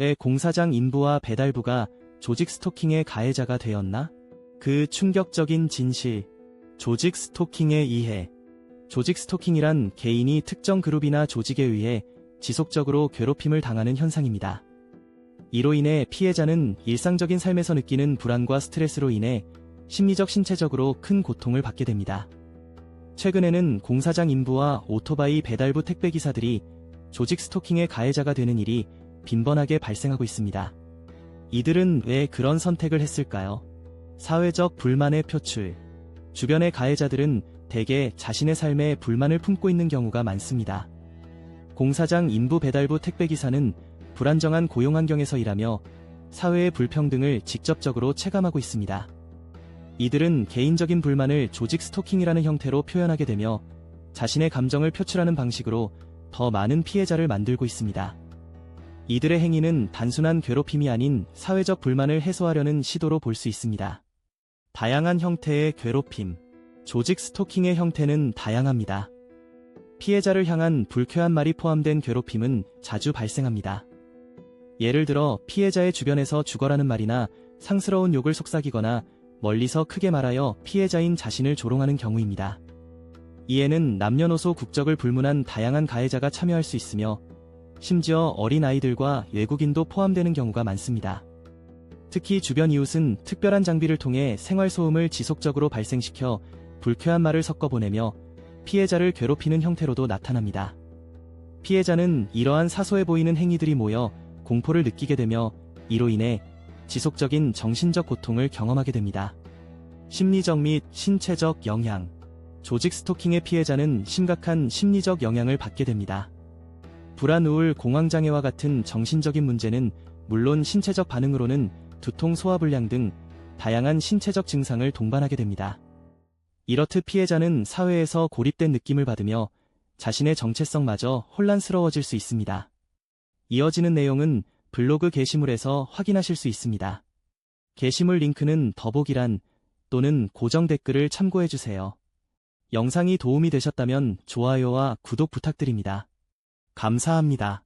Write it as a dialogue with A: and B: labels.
A: 왜 공사장 인부와 배달부가 조직 스토킹의 가해자가 되었나? 그 충격적인 진실. 조직 스토킹의 이해. 조직 스토킹이란 개인이 특정 그룹이나 조직에 의해 지속적으로 괴롭힘을 당하는 현상입니다. 이로 인해 피해자는 일상적인 삶에서 느끼는 불안과 스트레스로 인해 심리적 신체적으로 큰 고통을 받게 됩니다. 최근에는 공사장 인부와 오토바이 배달부 택배기사들이 조직 스토킹의 가해자가 되는 일이 빈번하게 발생하고 있습니다. 이들은 왜 그런 선택을 했을까요? 사회적 불만의 표출. 주변의 가해자들은 대개 자신의 삶에 불만을 품고 있는 경우가 많습니다. 공사장 인부 배달부 택배기사는 불안정한 고용 환경에서 일하며 사회의 불평등을 직접적으로 체감하고 있습니다. 이들은 개인적인 불만을 조직 스토킹이라는 형태로 표현하게 되며 자신의 감정을 표출하는 방식으로 더 많은 피해자를 만들고 있습니다. 이들의 행위는 단순한 괴롭힘이 아닌 사회적 불만을 해소하려는 시도로 볼 수 있습니다. 다양한 형태의 괴롭힘, 조직 스토킹의 형태는 다양합니다. 피해자를 향한 불쾌한 말이 포함된 괴롭힘은 자주 발생합니다. 예를 들어 피해자의 주변에서 죽어라는 말이나 상스러운 욕을 속삭이거나 멀리서 크게 말하여 피해자인 자신을 조롱하는 경우입니다. 이에는 남녀노소 국적을 불문한 다양한 가해자가 참여할 수 있으며 심지어 어린아이들과 외국인도 포함되는 경우가 많습니다. 특히 주변 이웃은 특별한 장비를 통해 생활소음을 지속적으로 발생시켜 불쾌한 말을 섞어 보내며 피해자를 괴롭히는 형태로도 나타납니다. 피해자는 이러한 사소해 보이는 행위들이 모여 공포를 느끼게 되며 이로 인해 지속적인 정신적 고통을 경험하게 됩니다. 심리적 및 신체적 영향. 조직 스토킹의 피해자는 심각한 심리적 영향을 받게 됩니다. 불안, 우울, 공황장애와 같은 정신적인 문제는 물론 신체적 반응으로는 두통, 소화불량 등 다양한 신체적 증상을 동반하게 됩니다. 이렇듯 피해자는 사회에서 고립된 느낌을 받으며 자신의 정체성마저 혼란스러워질 수 있습니다. 이어지는 내용은 블로그 게시물에서 확인하실 수 있습니다. 게시물 링크는 더보기란 또는 고정 댓글을 참고해주세요. 영상이 도움이 되셨다면 좋아요와 구독 부탁드립니다. 감사합니다.